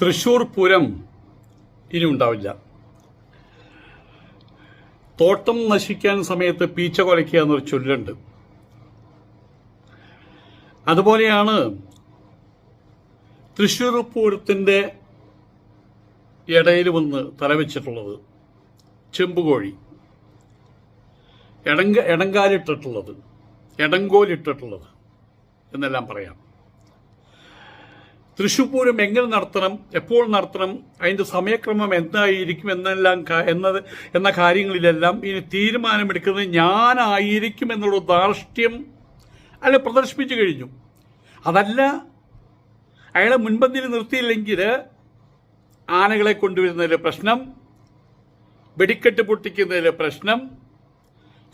തൃശൂർ പൂരം ഇനി ഉണ്ടാവില്ല. തോട്ടം നശിക്കാൻ സമയത്ത് പീച്ച കൊലയ്ക്കുക എന്നൊരു ചൊല്ലുണ്ട്. അതുപോലെയാണ് തൃശൂർ പൂരത്തിന്റെ ഇടയിൽ വന്ന് തലവെച്ചിട്ടുള്ളത് ചെമ്പുകോഴി. എടങ്ക എടങ്കാലിട്ടിട്ടുള്ളത് എടങ്കോലിട്ടിട്ടുള്ളത് എന്നെല്ലാം പറയാം. തൃശ്ശൂർ പൂരം എങ്ങനെ നടത്തണം എപ്പോൾ നടത്തണം അതിന്റെ സമയക്രമം എന്തായിരിക്കും എന്നെല്ലാം എന്നത് എന്ന കാര്യങ്ങളിലെല്ലാം ഇനി തീരുമാനമെടുക്കുന്നത് ഞാനായിരിക്കും എന്നുള്ള ധാർഷ്ട്യം അയാളെ പ്രദർശിപ്പിച്ചു കഴിഞ്ഞു. അതല്ല അയാളെ മുൻപന്തിയിൽ നിർത്തിയില്ലെങ്കിൽ ആനകളെ കൊണ്ടുവരുന്നതിലെ പ്രശ്നം വെടിക്കെട്ട് പൊട്ടിക്കുന്നതിലെ പ്രശ്നം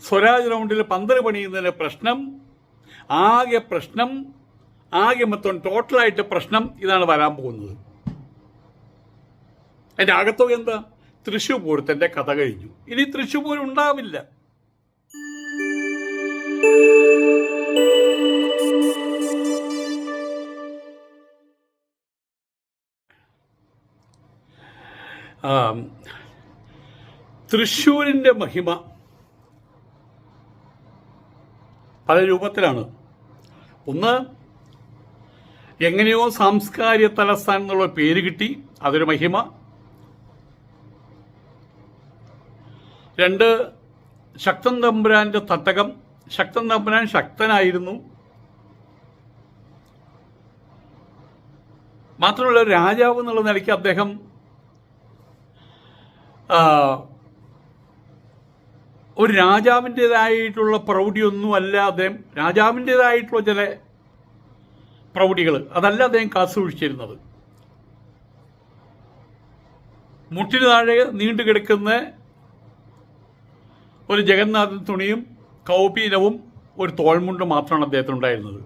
സ്വരാജ് റൗണ്ടിൽ പന്തൽ പണിയുന്നതിലെ പ്രശ്നം ആകെ പ്രശ്നം ആകെ മൊത്തം ടോട്ടലായിട്ട് പ്രശ്നം ഇതാണ് വരാൻ പോകുന്നത്. അതിന്റെ അകത്തുക എന്താ? തൃശ്ശൂർ പൂരത്തിന്റെ കഥ കഴിഞ്ഞു. ഇനി തൃശ്ശൂർ പൂരം ഉണ്ടാവില്ല. തൃശ്ശൂരിന്റെ മഹിമ പല രൂപത്തിലാണ്. ഒന്ന് എങ്ങനെയോ സാംസ്കാരിക തലസ്ഥാനം എന്നുള്ള പേര് കിട്ടി. അതൊരു മഹിമ. രണ്ട് ശക്തൻ തമ്പുരാന്റെ തട്ടകം. ശക്തൻ തമ്പുരാൻ ശക്തനായിരുന്നു. മാത്രമല്ല രാജാവ് എന്നുള്ള നിലയ്ക്ക് അദ്ദേഹം ഒരു രാജാവിന്റെതായിട്ടുള്ള പ്രൗഢിയൊന്നും അല്ല അദ്ദേഹം. രാജാവിന്റെതായിട്ടുള്ള ചില പ്രൗഢികൾ അതല്ല അദ്ദേഹം കാത്തുസൂക്ഷിച്ചിരുന്നത് മുട്ടിന് താഴെ നീണ്ടു കിടക്കുന്ന ഒരു ജഗന്നാഥൻ തുണിയും കൗപീനവും ഒരു തോൾമുണ്ടും മാത്രമാണ് അദ്ദേഹത്തിനുണ്ടായിരുന്നത്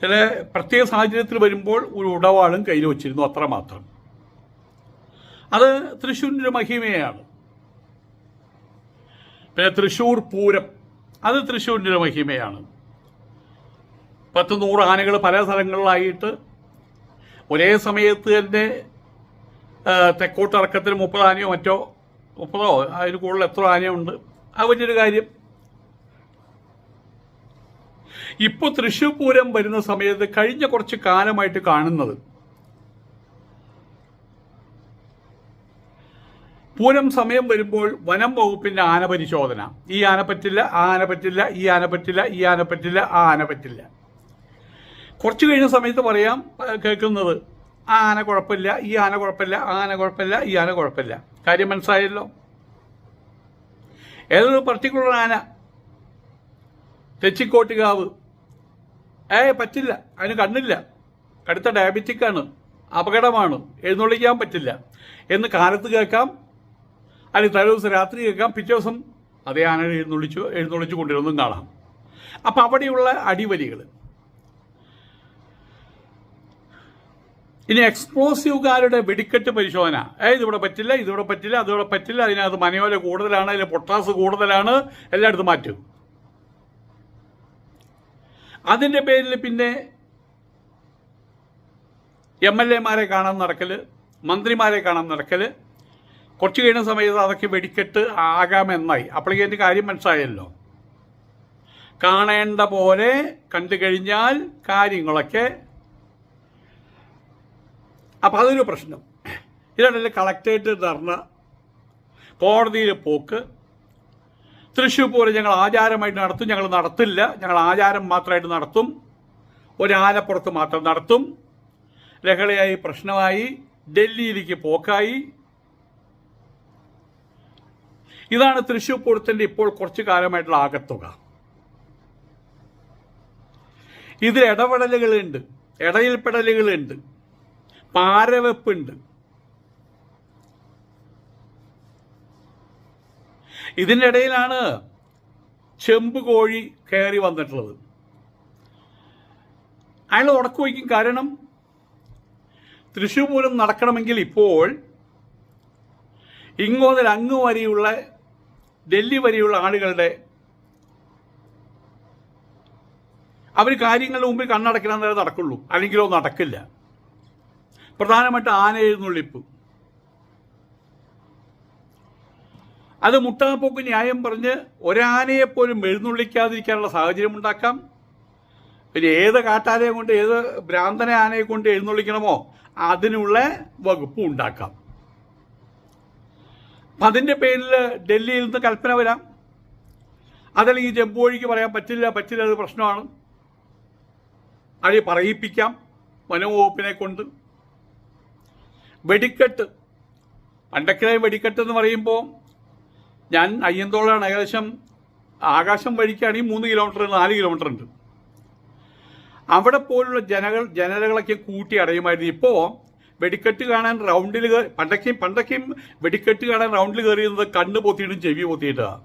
ചില പ്രത്യേക സാഹചര്യത്തിൽ വരുമ്പോൾ ഒരു ഉടവാളും കയ്യിൽ വച്ചിരുന്നു അത്ര മാത്രം അത് തൃശ്ശൂരിന്റെ മഹിമയാണ്. പിന്നെ തൃശ്ശൂർ പൂരം അത് തൃശ്ശൂരിന്റെ മഹിമയാണ്. പത്ത് നൂറ് ആനകൾ പല സ്ഥലങ്ങളിലായിട്ട് ഒരേ സമയത്ത് തന്നെ തെക്കോട്ടിറക്കത്തിന് മുപ്പത് ആനയോ മറ്റോ മുപ്പതോ അതിന് കൂടുതൽ എത്ര ആനയുണ്ട്? അത് വലിയൊരു കാര്യം. ഇപ്പോൾ തൃശ്ശൂർ പൂരം വരുന്ന സമയത്ത് കഴിഞ്ഞ കുറച്ച് കാലമായിട്ട് കാണുന്നത് പൂരം സമയം വരുമ്പോൾ വനം വകുപ്പിന്റെ ആന പരിശോധന ഈ ആന പറ്റില്ല ആ ആന പറ്റില്ല ഈ ആന പറ്റില്ല ഈ ആന പറ്റില്ല ആ ആന പറ്റില്ല. കുറച്ച് കഴിഞ്ഞ സമയത്ത് പറയാം കേൾക്കുന്നത്. ആ ആന കുഴപ്പമില്ല ഈ ആന കുഴപ്പമില്ല ആ ആന കുഴപ്പമില്ല ഈ ആന കുഴപ്പമില്ല. കാര്യം മനസ്സിലായല്ലോ? ഏതൊരു പർട്ടിക്കുലർ ആന? തെച്ചിക്കോട്ടുകാവ്. ഏ പറ്റില്ല. അതിന് കണ്ണില്ല. കടുത്ത ഡയബറ്റിക് ആണ്. അപകടമാണ്. എഴുന്നള്ളിക്കാൻ പറ്റില്ല. എന്ന് കാലത്ത് കേൾക്കാം. അല്ലെങ്കിൽ തലേ ദിവസം രാത്രി കേൾക്കാം. പിറ്റേ ദിവസം അതേ ആന എഴുന്നള്ളിച്ചു എഴുന്നള്ളിച്ചു കൊണ്ടിരുന്നതും കാണാം. അപ്പം അവിടെയുള്ള അടിവലികൾ ഇനി എക്സ്പ്ലോസീവുകാരുടെ വെടിക്കെട്ട് പരിശോധന. അതായത് ഇവിടെ പറ്റില്ല ഇതിവിടെ പറ്റില്ല അതിവിടെ പറ്റില്ല. അതിനകത്ത് മനയോല കൂടുതലാണ് അതിൽ പൊട്ടാസ് കൂടുതലാണ്. എല്ലായിടത്തും മാറ്റും. അതിന്റെ പേരിൽ പിന്നെ എം എൽ എമാരെ കാണാൻ നടക്കൽ മന്ത്രിമാരെ കാണാൻ നടക്കൽ കുറച്ച് കഴിയുന്ന സമയത്ത് അതൊക്കെ വെടിക്കെട്ട് ആകാമെന്നായി. അപ്പോഴേക്കും കാര്യം മനസ്സിലായല്ലോ. കാണേണ്ട പോലെ കണ്ടു കഴിഞ്ഞാൽ കാര്യങ്ങളൊക്കെ അപ്പം അതൊരു പ്രശ്നം. ഇതാണല്ലേ കളക്ടറേറ്റ് ധർണ കോടതിയിൽ പോക്ക്. തൃശ്ശൂർ പൂരം ഞങ്ങൾ ആചാരമായിട്ട് നടത്തും ഞങ്ങൾ നടത്തില്ല. ഞങ്ങൾ ആചാരം മാത്രമായിട്ട് നടത്തും. ഒരാലപ്പുറത്ത് മാത്രം നടത്തും. ലഹളയായി പ്രശ്നമായി. ഡൽഹിയിലേക്ക് പോക്കായി. ഇതാണ് തൃശ്ശൂർ പൂരത്തിന്റെ ഇപ്പോൾ കുറച്ചു കാലമായിട്ടുള്ള ആകത്തുക. ഇതിൽ ഇടപെടലുകളുണ്ട് ഇടയിൽപ്പെടലുകളുണ്ട്. പാരവെപ്പുണ്ട്. ഇതിന്റെ ഇടയിലാണ് ചെമ്പ് കോഴി കയറി വന്നിട്ടുള്ളത്. അയാൾ ഉടക്കു വയ്ക്കും. കാരണം തൃശ്ശൂർ പൂരം നടക്കണമെങ്കിൽ ഇപ്പോൾ ഇങ്ങോട്ട് അങ്ങ് വരെയുള്ള ഡൽഹി വരെയുള്ള ആളുകളുടെ അവർ കാര്യങ്ങളുടെ മുമ്പിൽ കണ്ണടക്കണം എന്നേ നടക്കുള്ളൂ. അല്ലെങ്കിലോ നടക്കില്ല. പ്രധാനമായിട്ട് ആന എഴുന്നള്ളിപ്പ്. അത് മുട്ടാപ്പോക്ക് ന്യായം പറഞ്ഞ് ഒരാനയെപ്പോലും എഴുന്നള്ളിക്കാതിരിക്കാനുള്ള സാഹചര്യം ഉണ്ടാക്കാം പിന്നെ ഏത് കാട്ടാനയെ കൊണ്ട് ഏത് ഭ്രാന്തന ആനയെ കൊണ്ട് എഴുന്നള്ളിക്കണമോ അതിനുള്ള വകുപ്പ് ഉണ്ടാക്കാം. അപ്പം അതിന്റെ പേരിൽ ഡൽഹിയിൽ നിന്ന് കൽപ്പന വരാം. അതല്ലെങ്കിൽ ജമ്മു വഴിക്ക് പറയാൻ പറ്റില്ല പറ്റില്ല അത് പ്രശ്നമാണ്. അത് പറയിപ്പിക്കാം വനംവകുപ്പിനെ കൊണ്ട്. വെടിക്കെട്ട്. പണ്ടൊക്കെ വെടിക്കെട്ട് എന്ന് പറയുമ്പോൾ ഞാൻ അയ്യന്തോളാണ്. ഏകദേശം ആകാശം വഴിക്കാണെങ്കിൽ മൂന്ന് കിലോമീറ്റർ നാല് കിലോമീറ്റർ ഉണ്ട്. അവിടെ പോലുള്ള ജനകൾ ജനലകളൊക്കെ കൂട്ടി അടയുമായിരുന്നു. ഇപ്പോൾ വെടിക്കെട്ട് കാണാൻ റൗണ്ടിൽ പണ്ടൊക്കെയും പണ്ടൊക്കെയും വെടിക്കെട്ട് കാണാൻ റൗണ്ടിൽ കയറിയിരുന്നത് കണ്ണ് പൊത്തിയിട്ടും ചെവി പൊത്തിയിട്ടാണ്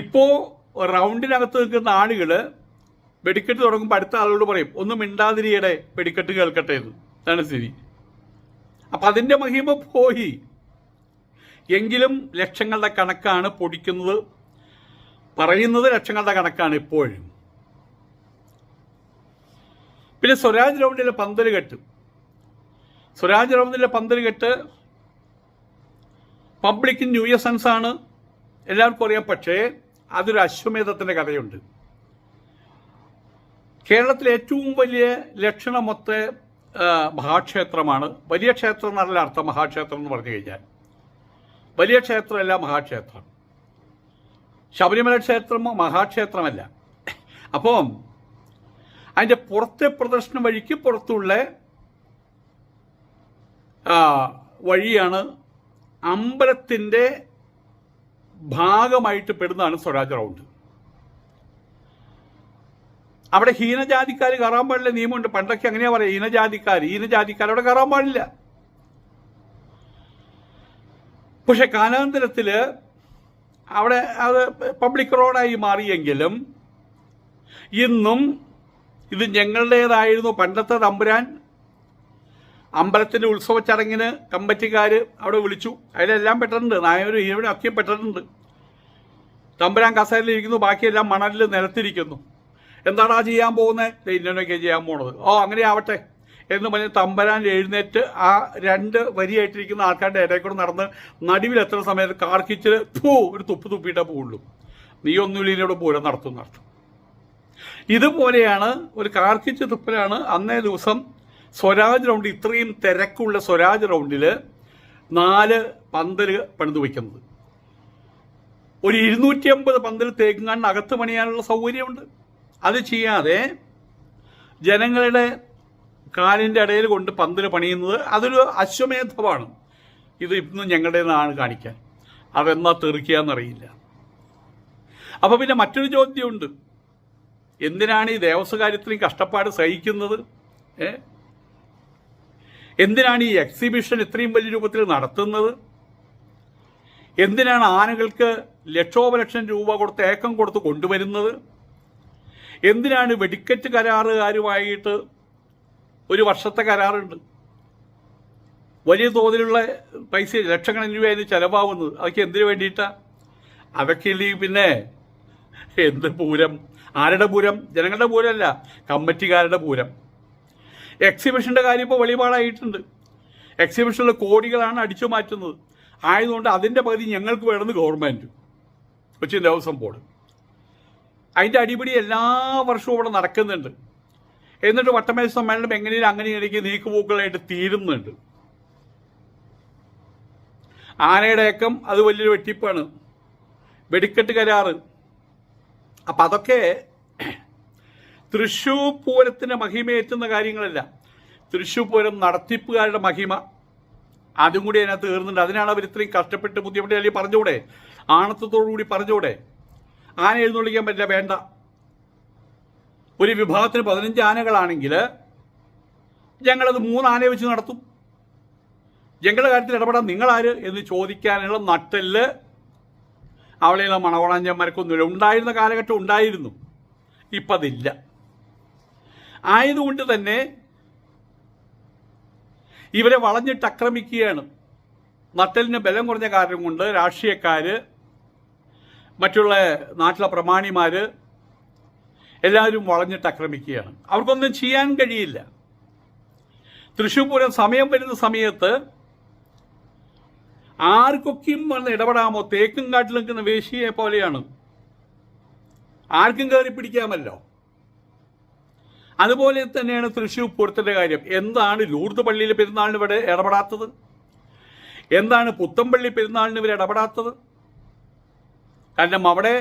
ഇപ്പോൾ റൗണ്ടിനകത്ത് നിൽക്കുന്ന ആളുകൾ വെടിക്കെട്ട് തുടങ്ങുമ്പോൾ അടുത്ത ആളോട് പറയും ഒന്നും മിണ്ടാതിരിയുടെ വെടിക്കെട്ട് കേൾക്കട്ടെ എന്ന്. അതാണ് സ്ഥിതി. അപ്പം അതിന്റെ മഹിമ പോയി. എങ്കിലും ലക്ഷങ്ങളുടെ കണക്കാണ് പൊടിക്കുന്നത്. പറയുന്നത് ലക്ഷങ്ങളുടെ കണക്കാണ് ഇപ്പോഴും. പിന്നെ സ്വരാജ് റൗണ്ടിലെ പന്തൽ കെട്ട്. സ്വരാജ് റൗണ്ടിലെ പന്തൽ കെട്ട് പബ്ലിക് ന്യൂയസൻസ് ആണ്. എല്ലാവർക്കും അറിയാം. പക്ഷേ അതൊരു അശ്വമേധത്തിന്റെ കഥയുണ്ട്. കേരളത്തിലെ ഏറ്റവും വലിയ ലക്ഷണമൊത്ത മഹാക്ഷേത്രമാണ്. വലിയ ക്ഷേത്രം എന്നല്ല അർത്ഥം മഹാക്ഷേത്രം എന്ന് പറഞ്ഞു കഴിഞ്ഞാൽ. വലിയ ക്ഷേത്രമല്ല മഹാക്ഷേത്രം. ശബരിമല ക്ഷേത്രം മഹാക്ഷേത്രമല്ല. അപ്പം അതിന്റെ പുറത്തെ പ്രദർശനം വഴിക്ക് പുറത്തുള്ള വഴിയാണ് അമ്പലത്തിന്റെ ഭാഗമായിട്ട് പെടുന്നതാണ് സ്വരാജ് റൗണ്ട്. അവിടെ ഹീനജാതിക്കാർ കയറാൻ പാടില്ല നിയമമുണ്ട്. പണ്ടൊക്കെ അങ്ങനെയാ പറയാം ഹീനജാതിക്കാർ ഹീനജാതിക്കാർ അവിടെ കയറാൻ പാടില്ല. പക്ഷെ കാലാന്തരത്തിൽ അവിടെ അത് പബ്ലിക് റോഡായി മാറിയെങ്കിലും ഇന്നും ഇത് ഞങ്ങളുടേതായിരുന്നു. പണ്ടത്തെ തമ്പുരാൻ അമ്പലത്തിന്റെ ഉത്സവ ചടങ്ങിന് കമ്പറ്റിക്കാർ അവിടെ വിളിച്ചു. അതിലെല്ലാം പെട്ടിട്ടുണ്ട്. നായരും ഈവനും ഒക്കെ പെട്ടിട്ടുണ്ട്. തമ്പുരാൻ കസേരയിലിരിക്കുന്നു. ബാക്കിയെല്ലാം മണലിൽ നിലത്തിരിക്കുന്നു എന്താടാ ചെയ്യാൻ പോകുന്നത്? ഇന്നൊക്കെ ചെയ്യാൻ പോണത്. ഓ അങ്ങനെ ആവട്ടെ എന്ന് പറഞ്ഞ് തമ്പരാൻ എഴുന്നേറ്റ് ആ രണ്ട് വരിയായിട്ടിരിക്കുന്ന ആൾക്കാരുടെ ഇടയിൽ കൂടെ നടന്ന് നടുവിൽ എത്ര സമയത്ത് കാർക്കിച്ചിൽ പൂ ഒരു തുപ്പ് തുപ്പിയിട്ടേ പോകുള്ളൂ നീ ഒന്നുമില്ലിനോട് പൂരം നടത്തും നടത്തും ഇതുപോലെയാണ് ഒരു കാർക്കിച്ച് തുപ്പലാണ് അന്നേ ദിവസം സ്വരാജ് റൗണ്ട് ഇത്രയും തിരക്കുള്ള സ്വരാജ് റൗണ്ടിൽ നാല് പന്തൽ പണിത് വയ്ക്കുന്നത്. ഒരു ഇരുന്നൂറ്റി അമ്പത് പന്തൽ തേക്കുങ്ങാണ്ട് അകത്ത് പണിയാനുള്ള സൗകര്യമുണ്ട്. അത് ചെയ്യാതെ ജനങ്ങളുടെ കാലിന്റെ ഇടയിൽ കൊണ്ട് പന്തൽ പണിയുന്നത് അതൊരു അശ്വമേധമാണ്. ഇത് ഇന്ന് ഞങ്ങളുടേതാണ് കാണിക്കാൻ. അതെന്നാ തെറിക്കുകയെന്നറിയില്ല അപ്പോൾ പിന്നെ മറ്റൊരു ചോദ്യമുണ്ട്. എന്തിനാണ് ഈ ദേവസ്വകാര്യത്തിന് കഷ്ടപ്പാട് സഹിക്കുന്നത്? എന്തിനാണ് ഈ എക്സിബിഷൻ ഇത്രയും വലിയ രൂപത്തിൽ നടത്തുന്നത്? എന്തിനാണ് ആനകൾക്ക് ലക്ഷോപലക്ഷം രൂപ കൊടുത്ത് ഏക്കം കൊടുത്ത് കൊണ്ടുവരുന്നത്? എന്തിനാണ് വെടിക്കറ്റ് കരാറുകാരുമായിട്ട് ഒരു വർഷത്തെ കരാറുണ്ട്? വലിയ തോതിലുള്ള പൈസ ലക്ഷക്കണക്കിന് രൂപ അതിന് ചിലവാകുന്നത്. അതൊക്കെ എന്തിനു വേണ്ടിയിട്ടാണ് അതൊക്കെ ഇല്ലെങ്കിൽ പിന്നെ എന്ത് പൂരം? ആരുടെ പൂരം? ജനങ്ങളുടെ പൂരമല്ല കമ്മിറ്റിക്കാരുടെ പൂരം. എക്സിബിഷന്റെ കാര്യം ഇപ്പോൾ വെളിപാടായിട്ടുണ്ട്. എക്സിബിഷനിലെ കോടികളാണ് അടിച്ചു മാറ്റുന്നത്. ആയതുകൊണ്ട് അതിന്റെ പകുതി ഞങ്ങൾക്ക് വേണമെന്ന് ഗവൺമെന്റ് കൊച്ചിൻ ദേവസ്വം ബോർഡ്. അതിന്റെ അടിപിടി എല്ലാ വർഷവും ഇവിടെ നടക്കുന്നുണ്ട്. എന്നിട്ട് വട്ടമേശ സമ്മേളനം എങ്ങനെയും അങ്ങനെ ഇടയ്ക്ക് നീക്കുപോക്കുകളായിട്ട് തീരുന്നുണ്ട്. ആനയുടെ ഏക്കം അത് വലിയൊരു വെട്ടിപ്പാണ്. വെടിക്കെട്ട് കരാറ്. അപ്പം അതൊക്കെ തൃശ്ശൂർ പൂരത്തിന്റെ മഹിമയേറ്റുന്ന കാര്യങ്ങളല്ല. തൃശ്ശൂർ പൂരം നടത്തിപ്പുകാരുടെ മഹിമ. അതും കൂടി അതിനകത്ത് തീർന്നുണ്ട് അതിനാണ് അവർ ഇത്രയും കഷ്ടപ്പെട്ട് ബുദ്ധിമുട്ടി. അല്ലെങ്കിൽ പറഞ്ഞുകൂടെ? ആണത്തത്തോടു കൂടി പറഞ്ഞൂടെ ആന എഴുന്നള്ളിക്കാൻ പറ്റില്ല വേണ്ട. ഒരു വിഭാഗത്തിന് പതിനഞ്ച് ആനകളാണെങ്കിൽ ഞങ്ങളത് മൂന്ന് ആനയെ വെച്ച് നടത്തും. ഞങ്ങളുടെ കാര്യത്തിൽ ഇടപെടാൻ നിങ്ങളാര് എന്ന് ചോദിക്കാനുള്ള നട്ടൽ അവളെയുള്ള മണവളാഞ്ചന്മാർക്കൊന്നുമില്ല ഉണ്ടായിരുന്ന കാലഘട്ടം ഉണ്ടായിരുന്നു. ഇപ്പം അതില്ല ആയതുകൊണ്ട് തന്നെ ഇവരെ വളഞ്ഞിട്ട് ആക്രമിക്കുകയാണ്. നട്ടലിന് ബലം കുറഞ്ഞ കാരണം കൊണ്ട് രാഷ്ട്രീയക്കാർ മറ്റുള്ള നാട്ടിലെ പ്രമാണിമാർ എല്ലാവരും വളഞ്ഞിട്ട് ആക്രമിക്കുകയാണ്. അവർക്കൊന്നും ചെയ്യാൻ കഴിയില്ല. തൃശ്ശൂർ പൂരം സമയം വരുന്ന സമയത്ത് ആർക്കൊക്കെയും വന്ന് ഇടപെടാമോ? തേക്കും കാട്ടിൽ നിൽക്കുന്ന വേശിയെ പോലെയാണ്. ആർക്കും കയറി പിടിക്കാമല്ലോ. അതുപോലെ തന്നെയാണ് തൃശ്ശൂർ പൂരത്തിന്റെ കാര്യം. എന്താണ് ലൂർദ് പള്ളിയിലെ പെരുന്നാളിന് ഇവിടെ ഇടപെടാത്തത്? എന്താണ് പുത്തമ്പള്ളി പെരുന്നാളിന് ഇവർ ഇടപെടാത്തത്? കാരണം അവിടെ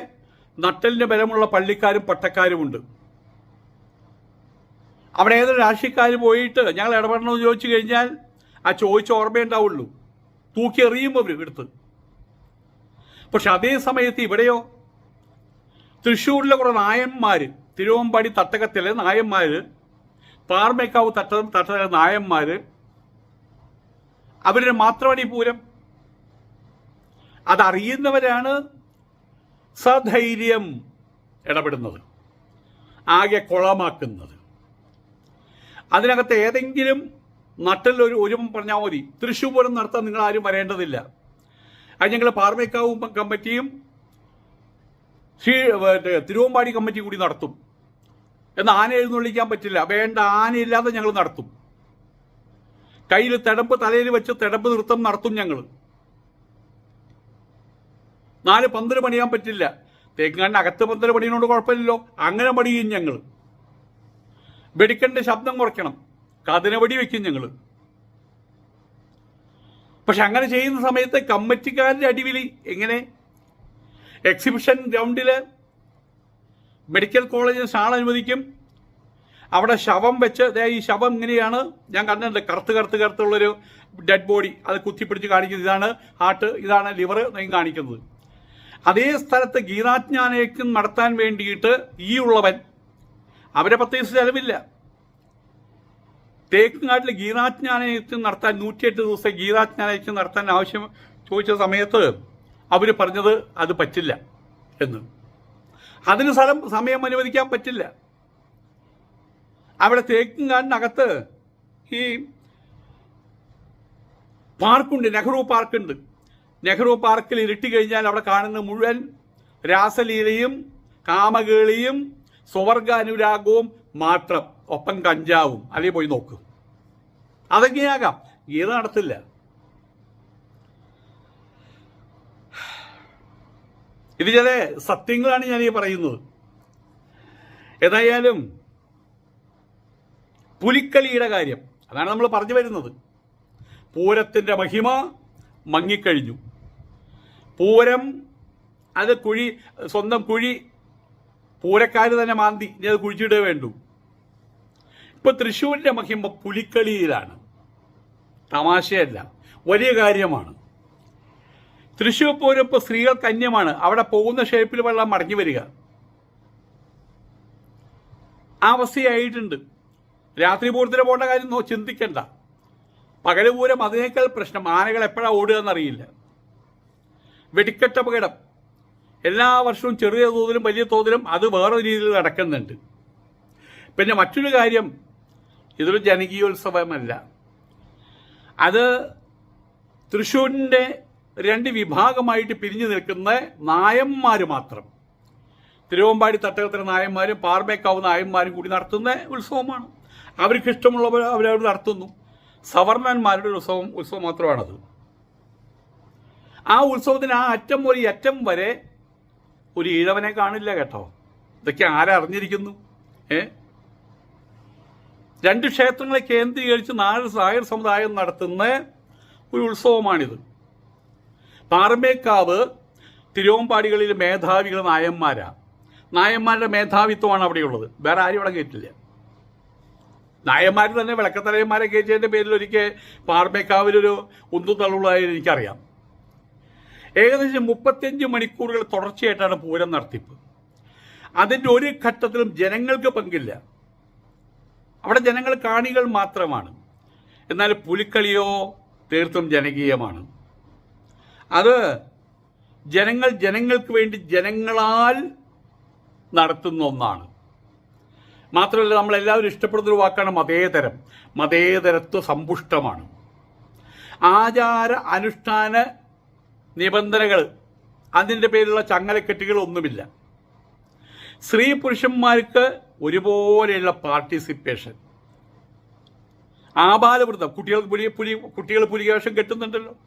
നട്ടലിന് ബലമുള്ള പള്ളിക്കാരും പട്ടക്കാരുമുണ്ട് അവിടെ ഏതൊരു രാഷ്ട്രീയക്കാർ പോയിട്ട് ഞങ്ങൾ ഇടപെടണമെന്ന് ചോദിച്ചു കഴിഞ്ഞാൽ ആ ചോദിച്ച ഓർമ്മയുണ്ടാവുള്ളൂ തൂക്കി എറിയും അവർ എടുത്ത് പക്ഷെ അതേ സമയത്ത് ഇവിടെയോ? തൃശ്ശൂരിലെ കുറേ നായന്മാർ തിരുവമ്പാടി തട്ടകത്തിലെ നായന്മാർ പാർമേക്കാവ് തട്ട തട്ട നായന്മാർ അവരുടെ മാത്രമാണ് ഈ പൂരം. അതറിയുന്നവരാണ് സധൈര്യം ഇടപെടുന്നത് ആകെ കുളമാക്കുന്നത്. അതിനകത്ത് ഏതെങ്കിലും നട്ടിൽ ഒരു പറഞ്ഞാൽ മതി. തൃശ്ശൂർ പോലും നടത്താൻ നിങ്ങൾ ആരും വരേണ്ടതില്ല. അത് ഞങ്ങൾ പാർമേക്കാവ് കമ്മിറ്റിയും ശ്രീ തിരുവമ്പാടി കമ്മിറ്റി കൂടി നടത്തും. എന്ന് ആന എഴുന്നള്ളിക്കാൻ പറ്റില്ല. വേണ്ട ആനയില്ലാതെ ഞങ്ങൾ നടത്തും. കയ്യിൽ തിടമ്പ് തലയിൽ വെച്ച് തിടമ്പ് നൃത്തം നടത്തും ഞങ്ങൾ നാല് പന്തൽ പണിയാൻ പറ്റില്ല. തേക്കാണ്ട് അകത്ത് പന്തൽ പണിയുന്നതുകൊണ്ട് കുഴപ്പമില്ലല്ലോ. അങ്ങനെ പണിയും ഞങ്ങൾ വെടിക്കണ്ട ശബ്ദം കുറയ്ക്കണം. കതിന വെടി വെക്കും ഞങ്ങൾ പക്ഷെ അങ്ങനെ ചെയ്യുന്ന സമയത്ത് കമ്മിറ്റിക്കാരുടെ അടിവിലി എങ്ങനെ? എക്സിബിഷൻ ഗ്രൗണ്ടിൽ മെഡിക്കൽ കോളേജിൽ ഷാൾ അനുവദിക്കും. അവിടെ ശവം വെച്ച് ഈ ശവം ഇങ്ങനെയാണ്. ഞാൻ കണ്ടിട്ടുണ്ട് കറുത്ത് കറുത്ത് കറുത്തുള്ളൊരു ഡെഡ് ബോഡി അത് കുത്തിപ്പിടിച്ച് കാണിക്കുന്നത്. ഇതാണ് ഹാർട്ട് ഇതാണ് ലിവർ കാണിക്കുന്നത്. അതേ സ്ഥലത്ത് ഗീതാജ്ഞാനയക്കം നടത്താൻ വേണ്ടിയിട്ട് ഈ ഉള്ളവൻ അവരെ പ്രത്യേകിച്ച് ചെലവില്ല. തേക്കുംകാട്ടിൽ ഗീതാജ്ഞാനയക്കം നടത്താൻ നൂറ്റിയെട്ട് ദിവസം ഗീതാജ്ഞാനയക്കം നടത്താൻ ആവശ്യം ചോദിച്ച സമയത്ത് അവർ പറഞ്ഞത് അത് പറ്റില്ല എന്ന്. അതിന് സ്ഥലം സമയം അനുവദിക്കാൻ പറ്റില്ല. അവിടെ തേക്കുംകാടിനകത്ത് ഈ പാർക്കുണ്ട് നെഹ്റു പാർക്കുണ്ട്. നെഹ്റു പാർക്കിൽ ഇരുട്ടി കഴിഞ്ഞാൽ അവിടെ കാണുന്ന മുഴുവൻ രാസലീലയും കാമകേളിയും സ്വവർഗാനുരാഗവും മാത്രം ഒപ്പം കഞ്ചാവും. അല്ലെങ്കിൽ പോയി നോക്കും. അതെങ്ങനെയാകാം? ഗീത നടത്തില്ല. ഇത് ചില സത്യങ്ങളാണ് ഞാൻ ഈ പറയുന്നത്. ഏതായാലും പുലിക്കളിയുടെ കാര്യം അതാണ് നമ്മൾ പറഞ്ഞു വരുന്നത്. പൂരത്തിന്റെ മഹിമ മങ്ങിക്കഴിഞ്ഞു. പൂരം അത് കുഴി സ്വന്തം കുഴി പൂരക്കാർ തന്നെ മാന്തി ഇനി അത് കുഴിച്ചിടേ വേണ്ടു. ഇപ്പൊ തൃശ്ശൂരിന്റെ മഹിമ പുലിക്കളിയിലാണ്. തമാശയല്ല വലിയ കാര്യമാണ്. തൃശ്ശൂർ പൂരം ഇപ്പോൾ സ്ത്രീകൾക്ക് അന്യമാണ് അവിടെ പോകുന്ന ഷേപ്പിൽ വെള്ളം മടങ്ങി വരിക. ആ അവസ്ഥയായിട്ടുണ്ട്. രാത്രി പൂരത്തിന് പോകേണ്ട കാര്യം ചിന്തിക്കണ്ട. പകൽ പൂരം അതിനേക്കാൾ പ്രശ്നം ആനകൾ എപ്പോഴാണ് ഓടുക എന്നറിയില്ല. വെടിക്കെട്ട് അപകടം. എല്ലാ വർഷവും ചെറിയ തോതിലും വലിയ തോതിലും അത് വേറെ രീതിയിൽ നടക്കുന്നുണ്ട്. പിന്നെ മറ്റൊരു കാര്യം ഇതൊരു ജനകീയോത്സവമല്ല. അത് തൃശ്ശൂരിന്റെ രണ്ട് വിഭാഗമായിട്ട് പിരിഞ്ഞു നിൽക്കുന്ന നായന്മാർ മാത്രം. തിരുവമ്പാടി തട്ടകത്തിലെ നായന്മാരും പാർമേക്കാവ് നായന്മാരും കൂടി നടത്തുന്ന ഉത്സവമാണ്. അവർക്ക് ഇഷ്ടമുള്ളവർ അവരവിടെ നടത്തുന്നു. സവർണന്മാരുടെ ഉത്സവം ഉത്സവം മാത്രമാണത്. ആ ഉത്സവത്തിന് ആ അറ്റം മുതൽ അറ്റം വരെ ഒരു ഈഴവനെ കാണില്ല കേട്ടോ. ഇതൊക്കെ ആരറിഞ്ഞിരിക്കുന്നു? ഏ? രണ്ട് ക്ഷേത്രങ്ങളെ കേന്ദ്രീകരിച്ച് നാല് സായർ സമുദായം നടത്തുന്ന ഒരു ഉത്സവമാണിത്. പാറമേക്കാവ് തിരുവമ്പാടികളിൽ മേധാവികൾ നായന്മാരാ. നായന്മാരുടെ മേധാവിത്വമാണ് അവിടെയുള്ളത്. വേറെ ആരും ഇവിടെ കയറ്റില്ല നായന്മാർ തന്നെ വിളക്കത്തലയന്മാരെ കയറ്റിയതിന്റെ പേരിൽ ഒരിക്കൽ പാറമേക്കാവിലൊരു ഉന്തു തള്ളുള്ളതായി എനിക്കറിയാം. ഏകദേശം മുപ്പത്തിയഞ്ച് മണിക്കൂറുകൾ തുടർച്ചയായിട്ടാണ് പൂരം നടത്തിപ്പ്. അതിന്റെ ഒരു ഘട്ടത്തിലും ജനങ്ങൾക്ക് പങ്കില്ല. അവിടെ ജനങ്ങൾ കാണികൾ മാത്രമാണ്. എന്നാൽ പുലിക്കളിയോ തീർത്തും ജനകീയമാണ്. അത് ജനങ്ങൾ ജനങ്ങൾക്ക് വേണ്ടി ജനങ്ങളാൽ നടത്തുന്ന ഒന്നാണ്. മാത്രമല്ല നമ്മളെല്ലാവരും ഇഷ്ടപ്പെടുന്നൊരു വാക്കാണ് മതേതരം. മതേതരത്വ സമ്പുഷ്ടമാണ്. ആചാര അനുഷ്ഠാന നിബന്ധനകൾ. അതിന്റെ പേരിലുള്ള ചങ്ങലക്കെട്ടുകൾ ഒന്നുമില്ല. സ്ത്രീ പുരുഷന്മാർക്ക് ഒരുപോലെയുള്ള പാർട്ടിസിപ്പേഷൻ ആപാലവൃതം. കുട്ടികൾക്ക് പുലി പുലി കുട്ടികൾ പുലിവേഷം കെട്ടുന്നുണ്ടല്ലോ.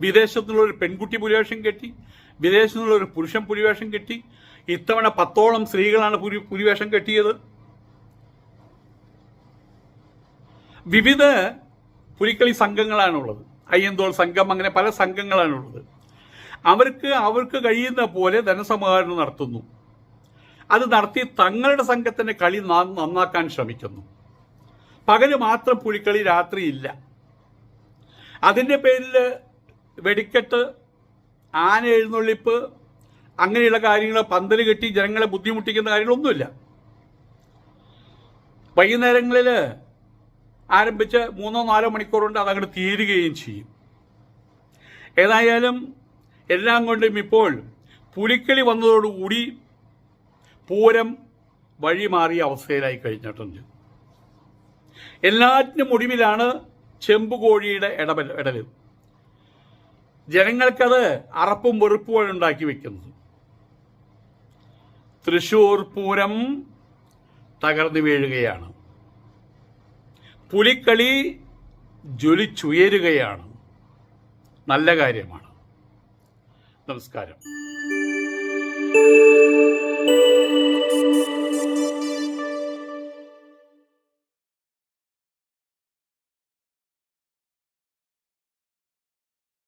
വിദേശത്തുള്ള ഒരു പെൺകുട്ടി പുലിവേഷം കെട്ടി വിദേശത്തുള്ള ഒരു പുരുഷൻ പുലിവേഷം കെട്ടി ഇത്തവണ പത്തോളം സ്ത്രീകളാണ് പുലി പുലിവേഷം കെട്ടിയത്. വിവിധ പുലിക്കളി സംഘങ്ങളാണുള്ളത്. അയ്യന്തോൾ സംഘം അങ്ങനെ പല സംഘങ്ങളാണുള്ളത്. അവർക്ക് അവർക്ക് കഴിയുന്ന പോലെ ധനസമാഹരണം നടത്തുന്നു. അത് നടത്തി തങ്ങളുടെ സംഘത്തിന്റെ കളി നന്നാക്കാൻ ശ്രമിക്കുന്നു. പകൽ മാത്രം പുലിക്കളി രാത്രിയില്ല. അതിന്റെ പേരിൽ വെടിക്കെട്ട് ആന എഴുന്നള്ളിപ്പ് അങ്ങനെയുള്ള കാര്യങ്ങൾ പന്തൽ കെട്ടി ജനങ്ങളെ ബുദ്ധിമുട്ടിക്കുന്ന കാര്യങ്ങളൊന്നുമില്ല. വൈകുന്നേരങ്ങളിൽ ആരംഭിച്ച് മൂന്നോ നാലോ മണിക്കൂർ കൊണ്ട് അതങ്ങോട്ട് തീരുകയും ചെയ്യും. ഏതായാലും എല്ലാം കൊണ്ടും ഇപ്പോൾ പുലിക്കളി വന്നതോടുകൂടി പൂരം വഴി മാറിയ അവസ്ഥയിലായി കഴിഞ്ഞിട്ടുണ്ട്. എല്ലാറ്റിനും ഒടുവിലാണ് ചെമ്പുകോഴിയുടെ ഇടപെടൽ ഇടൽ. ജനങ്ങൾക്കത് അറപ്പും വെറുപ്പുമാണ് ഉണ്ടാക്കി വെക്കുന്നത്. തൃശൂർ പൂരം തകർന്നു വീഴുകയാണ്. പുലിക്കളി ജ്വലിച്ചുയരുകയാണ്. നല്ല കാര്യമാണ്. നമസ്കാരം